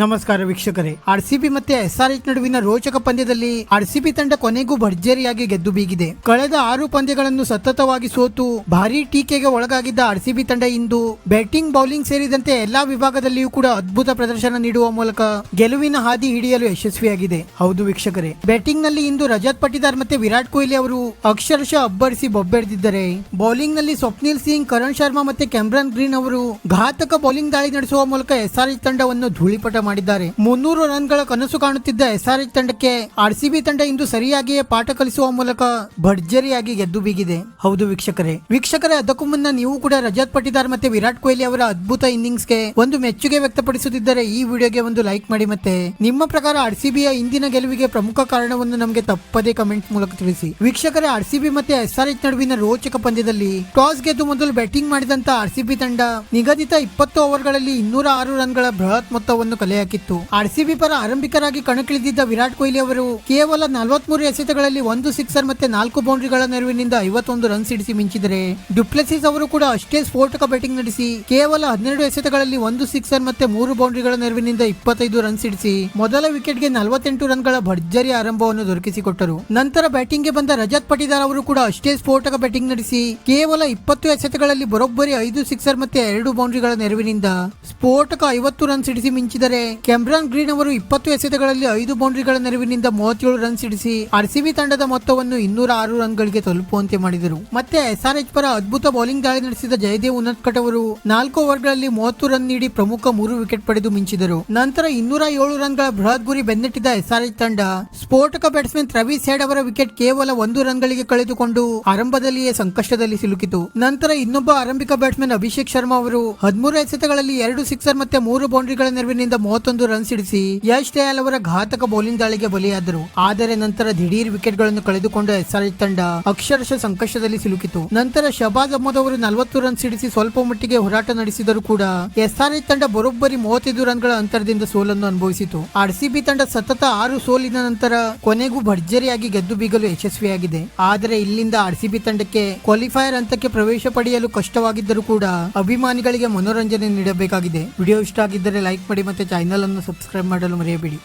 ನಮಸ್ಕಾರ ವೀಕ್ಷಕರೇ. ಆರ್ಸಿಬಿ ಮತ್ತೆ ಎಸ್ಆರ್ಎಚ್ ನಡುವಿನ ರೋಚಕ ಪಂದ್ಯದಲ್ಲಿ ಆರ್ಸಿಬಿ ತಂಡ ಕೊನೆಗೂ ಭರ್ಜರಿಯಾಗಿ ಗೆದ್ದು ಬೀಗಿದೆ. ಕಳೆದ ಆರು ಪಂದ್ಯಗಳನ್ನು ಸತತವಾಗಿ ಸೋತು ಭಾರೀ ಟೀಕೆಗೆ ಒಳಗಾಗಿದ್ದ ಆರ್ಸಿಬಿ ತಂಡ ಇಂದು ಬ್ಯಾಟಿಂಗ್, ಬೌಲಿಂಗ್ ಸೇರಿದಂತೆ ಎಲ್ಲಾ ವಿಭಾಗದಲ್ಲಿಯೂ ಕೂಡ ಅದ್ಭುತ ಪ್ರದರ್ಶನ ನೀಡುವ ಮೂಲಕ ಗೆಲುವಿನ ಹಾದಿ ಹಿಡಿಯಲು ಯಶಸ್ವಿಯಾಗಿದೆ. ಹೌದು ವೀಕ್ಷಕರೇ. ಬ್ಯಾಟಿಂಗ್ನಲ್ಲಿ ಇಂದು ರಜತ್ ಪಟಿದಾರ್ ಮತ್ತೆ ವಿರಾಟ್ ಕೊಹ್ಲಿ ಅವರು ಅಕ್ಷರಶಃ ಅಬ್ಬರಿಸಿ ಬೊಬ್ಬೆಡ್ದಿದ್ದಾರೆ. ಬೌಲಿಂಗ್ನಲ್ಲಿ ಸ್ವಪ್ನಿಲ್ ಸಿಂಗ್, ಕರಣ್ ಶರ್ಮಾ ಮತ್ತೆ ಕ್ಯಾಮ್ರನ್ ಗ್ರೀನ್ ಅವರು ಘಾತಕ ಬೌಲಿಂಗ್ ದಾಳಿ ನಡೆಸುವ ಮೂಲಕ ಎಸ್ಆರ್ಎಚ್ ತಂಡವನ್ನು ಧೂಳಿಪಟ ಮಾಡಿದ್ದಾರೆ. ಮುನ್ನೂರು ರನ್ಗಳ ಕನಸು ಕಾಣುತ್ತಿದ್ದ ಎಸ್ಆರ್ಎಚ್ ತಂಡಕ್ಕೆ ಆರ್ಸಿಬಿ ತಂಡ ಇಂದು ಸರಿಯಾಗಿಯೇ ಪಾಠ ಕಲಿಸುವ ಮೂಲಕ ಭರ್ಜರಿಯಾಗಿ ಗೆದ್ದು ಬೀಗಿದೆ. ಹೌದು ವೀಕ್ಷಕರೇ. ವೀಕ್ಷಕರೇ, ಅದಕ್ಕೂ ಮುನ್ನ ನೀವು ಕೂಡ ರಜತ್ ಪಟಿದಾರ್ ಮತ್ತೆ ವಿರಾಟ್ ಕೊಹ್ಲಿ ಅವರ ಅದ್ಭುತ ಇನ್ನಿಂಗ್ಸ್ಗೆ ಒಂದು ಮೆಚ್ಚುಗೆ ವ್ಯಕ್ತಪಡಿಸುತ್ತಿದ್ದರೆ ಈ ವಿಡಿಯೋಗೆ ಒಂದು ಲೈಕ್ ಮಾಡಿ ಮತ್ತೆ ನಿಮ್ಮ ಪ್ರಕಾರ ಆರ್ಸಿಬಿಯ ಇಂದಿನ ಗೆಲುವಿಗೆ ಪ್ರಮುಖ ಕಾರಣವನ್ನು ನಮಗೆ ತಪ್ಪದೇ ಕಮೆಂಟ್ ಮೂಲಕ ತಿಳಿಸಿ. ವೀಕ್ಷಕರೇ, ಆರ್ಸಿಬಿ ಮತ್ತೆ ಎಸ್ಆರ್ಎಚ್ ನಡುವಿನ ರೋಚಕ ಪಂದ್ಯದಲ್ಲಿ ಟಾಸ್ ಗೆದ್ದು ಮೊದಲು ಬ್ಯಾಟಿಂಗ್ ಮಾಡಿದಂತ ಆರ್ಸಿಬಿ ತಂಡ ನಿಗದಿತ ಇಪ್ಪತ್ತು ಓವರ್ಗಳಲ್ಲಿ ಇನ್ನೂರ ಆರು ರನ್ಗಳ ಬೃಹತ್ ಮೊತ್ತವನ್ನು ಕಲೆ ಹಾಕಿತ್ತು ಆರ್ಸಿಬಿ ಪರ ಆರಂಭಿಕರಾಗಿ ಕಣಕ್ಕಿಳಿದಿದ್ದ ವಿರಾಟ್ ಕೊಹ್ಲಿ ಅವರು ಕೇವಲ ನಲವತ್ಮೂರು ಎಸೆತಗಳಲ್ಲಿ ಒಂದು ಸಿಕ್ಸರ್ ಮತ್ತೆ ನಾಲ್ಕು ಬೌಂಡ್ರಿಗಳ ನೆರವಿನಿಂದ ಐವತ್ತೊಂದು ರನ್ ಸಿಡಿಸಿ ಮಿಂಚಿದರೆ. ಡುಪ್ಲೆಸಿಸ್ ಅವರು ಕೂಡ ಅಷ್ಟೇ ಸ್ಫೋಟಕ ಬ್ಯಾಟಿಂಗ್ ನಡೆಸಿ ಕೇವಲ ಹನ್ನೆರಡು ಎಸೆತಗಳಲ್ಲಿ ಒಂದು ಸಿಕ್ಸರ್ ಮತ್ತೆ ಮೂರು ಬೌಂಡ್ರಿಗಳ ನೆರವಿನಿಂದ ಇಪ್ಪತ್ತೈದು ರನ್ ಸಿಡಿಸಿ ಮೊದಲ ವಿಕೆಟ್ಗೆ ನಲವತ್ತೆಂಟು ರನ್ಗಳ ಭರ್ಜರಿ ಆರಂಭವನ್ನು ದೊರಕಿಸಿಕೊಟ್ಟರು. ನಂತರ ಬ್ಯಾಟಿಂಗ್ಗೆ ಬಂದ ರಜತ್ ಪಟಿದಾರ್ ಅವರು ಕೂಡ ಅಷ್ಟೇ ಸ್ಫೋಟಕ ಬ್ಯಾಟಿಂಗ್ ನಡೆಸಿ ಕೇವಲ ಇಪ್ಪತ್ತು ಎಸೆತಗಳಲ್ಲಿ ಬರೋಬ್ಬರಿ ಐದು ಸಿಕ್ಸರ್ ಮತ್ತೆ ಎರಡು ಬೌಂಡ್ರಿಗಳ ನೆರವಿನಿಂದ ಸ್ಫೋಟಕ ಐವತ್ತು ರನ್ ಸಿಡಿಸಿ ಮಿಂಚಿದರೆ ಕೆಮ್ರಾನ್ ಗ್ರೀನ್ ಅವರು ಇಪ್ಪತ್ತು ಎಸೆತಗಳಲ್ಲಿ ಐದು ಬೌಂಡ್ರಿಗಳ ನೆರವಿನಿಂದ ಮೂವತ್ತೇಳು ರನ್ ಸಿಡಿಸಿ ಆರ್ಸಿಬಿ ತಂಡದ ಮೊತ್ತವನ್ನು ಇನ್ನೂರ ಆರು ರನ್ ಗಳಿಗೆ ತಲುಪುವಂತೆ ಮಾಡಿದರು. ಮತ್ತೆ ಎಸ್ಆರ್ಎಚ್ ಪರ ಅದ್ಭುತ ಬೌಲಿಂಗ್ ದಾಳಿ ನಡೆಸಿದ ಜಯದೇವ್ ಉನತ್ಕಟ್ ಅವರು ನಾಲ್ಕು ಓವರ್ಗಳಲ್ಲಿ ಮೂವತ್ತು ರನ್ ನೀಡಿ ಪ್ರಮುಖ ಮೂರು ವಿಕೆಟ್ ಪಡೆದು ಮಿಂಚಿದರು. ನಂತರ ಇನ್ನೂರ ಏಳು ರನ್ಗಳ ಬೃಹತ್ ಗುರಿ ಬೆನ್ನಟ್ಟಿದ ಎಸ್ಆರ್ಎಚ್ ತಂಡ ಸ್ಫೋಟಕ ಬ್ಯಾಟ್ಸ್ಮನ್ ರವಿ ಸೇಡ್ ಅವರ ವಿಕೆಟ್ ಕೇವಲ ಒಂದು ರನ್ ಗಳಿಗೆ ಕಳೆದುಕೊಂಡು ಆರಂಭದಲ್ಲಿಯೇ ಸಂಕಷ್ಟದಲ್ಲಿ ಸಿಲುಕಿತು. ನಂತರ ಇನ್ನೊಬ್ಬ ಆರಂಭಿಕ ಬ್ಯಾಟ್ಸ್ಮನ್ ಅಭಿಷೇಕ್ ಶರ್ಮಾ ಅವರು ಹದಿಮೂರು ಎಸೆತಗಳಲ್ಲಿ ಎರಡು ಸಿಕ್ಸರ್ ಮತ್ತೆ ಮೂರು ಬೌಂಡ್ರಿಗಳ ನೆರವಿನಿಂದ ಮೂವತ್ತೊಂದು ರನ್ ಸಿಡಿಸಿ ಯಶ್ ದಯಾಲ್ ಅವರ ಘಾತಕ ಬೌಲಿಂಗ್ ದಾಳಿಗೆ ಬಲಿಯಾದರು. ಆದರೆ ನಂತರ ದಿಢೀರ್ ವಿಕೆಟ್ಗಳನ್ನು ಕಳೆದುಕೊಂಡ ಎಸ್ಆರ್ಎಚ್ ತಂಡ ಅಕ್ಷರಶಃ ಸಂಕಷ್ಟದಲ್ಲಿ ಸಿಲುಕಿತು. ನಂತರ ಶಬಾಜ್ ಅಹಮದ್ ಅವರು ನಲವತ್ತು ರನ್ ಸಿಡಿಸಿ ಸ್ವಲ್ಪ ಮಟ್ಟಿಗೆ ಹೋರಾಟ ನಡೆಸಿದರೂ ಕೂಡ ಎಸ್ಆರ್ಎಚ್ ತಂಡ ಬರೋಬ್ಬರಿ ಮೂವತ್ತೈದು ರನ್ಗಳ ಅಂತರದಿಂದ ಸೋಲನ್ನು ಅನುಭವಿಸಿತು. ಆರ್ಸಿಬಿ ತಂಡ ಸತತ ಆರು ಸೋಲಿನ ನಂತರ ಕೊನೆಗೂ ಭರ್ಜರಿಯಾಗಿ ಗೆದ್ದು ಬೀಗಲು ಯಶಸ್ವಿಯಾಗಿದೆ. ಆದರೆ ಇಲ್ಲಿಂದ ಆರ್ಸಿಬಿ ತಂಡಕ್ಕೆ ಕ್ವಾಲಿಫೈಯರ್ ಹಂತಕ್ಕೆ ಪ್ರವೇಶ ಪಡೆಯಲು ಕಷ್ಟವಾಗಿದ್ದರೂ ಕೂಡ ಅಭಿಮಾನಿಗಳಿಗೆ ಮನೋರಂಜನೆ ನೀಡಬೇಕಾಗಿದೆ. ವಿಡಿಯೋ ಇಷ್ಟ ಆಗಿದ್ದರೆ ಲೈಕ್ ಮಾಡಿ ಮತ್ತೆ ಚಾನೆಲ್ ಅನ್ನು ಸಬ್ಸ್ಕ್ರೈಬ್ ಮಾಡಲು ಮರೆಯಬೇಡಿ